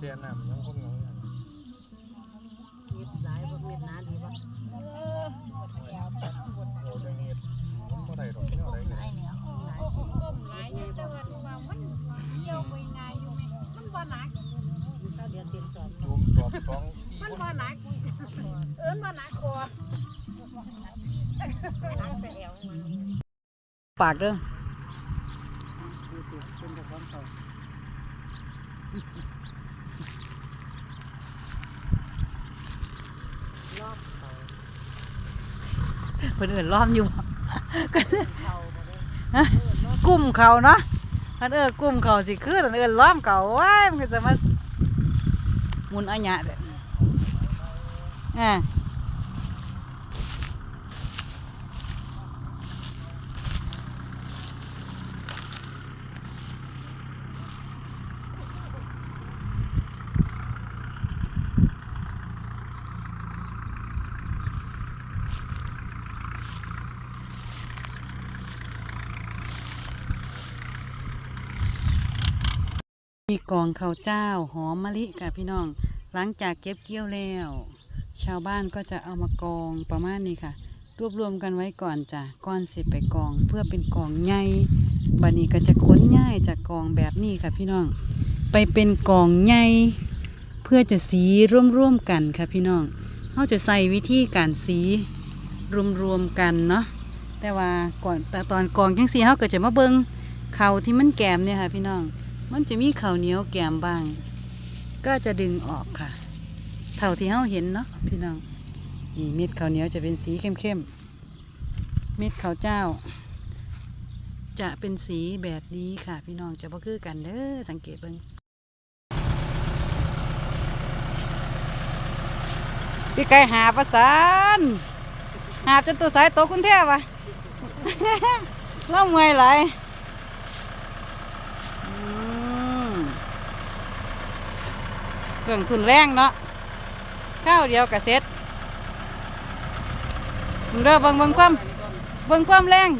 เสียน้ำยังคนงงอย่างเม็ดหลายบ่เม็ดหนาดีบ่เออหมดแล้วหมดโอ้ยเงียบมันบ่ได้ดอกเนี่ยอะไรกันหลายแล้วก้มหลายเนี่ยแต่ว่าว่ามันเกี่ยวไปง่ายอยู่แม่มันบ่หนักข้าวเดือนเต็มสอนจูมจอบสองสี่มันคนบ่หนักเอิ้นบ่หนักคอหนังแต่แอวมันปากเด้อดูสิเป็นแต่ของเขา รอบเขาเพิ่นเอื่นล้อมอยู่เขาบ่ได้กลุ่มเขาเนาะมันเออกลุ่มเขาสิคือแต่เอื่นล้อมเขาว้ายมันก็จะมาหมุนอัญญะเด้ออ่า มีกองข้าวเจ้าหอมมะลิค่ะพี่น้อง หลังจากเก็บเกี่ยวแล้ว ชาวบ้านก็จะเอามากองประมาณนี้ค่ะ รวบรวมกันไว้ก่อนจ้ะก้อนสิไปกองเพื่อเป็นกองใหญ่บัดนี้ก็จะขนย้ายจากกองแบบนี้ค่ะพี่น้อง ไปเป็นกองใหญ่เพื่อจะสีร่วมๆกันค่ะพี่น้องเขาจะใส่วิธีการสีรวมๆกันเนาะแต่ว่าก่อนแต่ตอนกองจังสีเขาก็จะมาเบิงเขาที่มันแกมเนี่ยค่ะพี่น้อง มันจะมีข้าวเหนียวแกมบาง ก็จะดึงออกค่ะ เท่าที่เราเห็นเนาะพี่น้องนี่เม็ดข้าวเหนียวจะเป็นสีเข้มๆ เม็ดข้าวเจ้า จะเป็นสีแบบนี้ค่ะ พี่น้องจะบ่คือกันเด้อสังเกตเบิ่งพี่ไก่หาประสานหาจนตัวสายโตคุณเทพวะเล่าเมื่อยไหลาย อืม เครื่องทุนแรงเนาะข้าวเดียวกับเสร็จเบิ่งเด้อเบิ่งเบิ่งความเบิ่งความแรง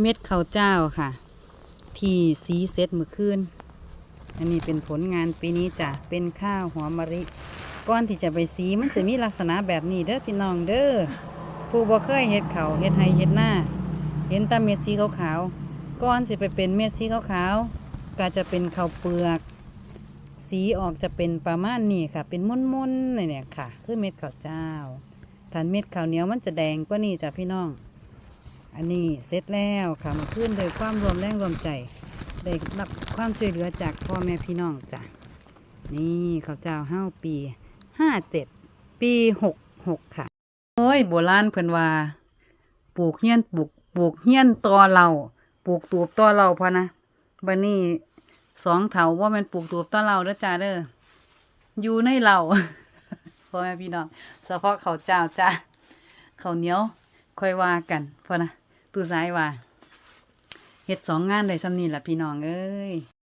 เม็ดข้าวเจ้าค่ะ ที่สีเซ็ตเมื่อคืน อันนี้เป็นผลงานปีนี้จ้ะเป็นข้าวหอมมะลิก้อนที่จะไปสีมันจะมีลักษณะแบบนี้เด้อพี่น้องเด้อผู้บ่เคยเฮ็ดเขาเฮ็ดไห้เฮ็ดหน้า เห็นตาเม็ดสีขาวๆก้อนสิไปเป็นเม็ดสีขาวๆก็จะเป็นข้าวเปลือก สีออกจะเป็นประมาณนี้ค่ะ เป็นมุนๆนี่เนี่ยค่ะ คือเม็ดข้าวเจ้าถ้าเม็ดข้าวเหนียวมันจะแดงกว่านี้จ้ะพี่น้อง อันนี้เสร็จแล้วค่ะมาขึ้นโดยความรวมแรงรวมใจ ได้รับความช่วยเหลือจากพ่อแม่พี่น้องจ้ะนี่ข้าวเจ้าห้าปีห้าเจ็ดปีหกหกค่ะโอ้ยโบราณเพิ่นว่าปลูกเฮี้ยนปลูกปลูกเฮี้ยนตอเราปลูกตูบตอเราพอนะบันนี้สองเถาว่ามันปลูกตูบตอเราเด้อจ้าเด้ออยู่ในเราพ่อแม่พี่น้องเฉพาะข้าวเจ้าจ้าข้าวเหนียวค่อยว่ากันพอนะตูซ้ายว่า เฮ็ดสองงานได้สำนี่ล่ะพี่น้องเอ้ย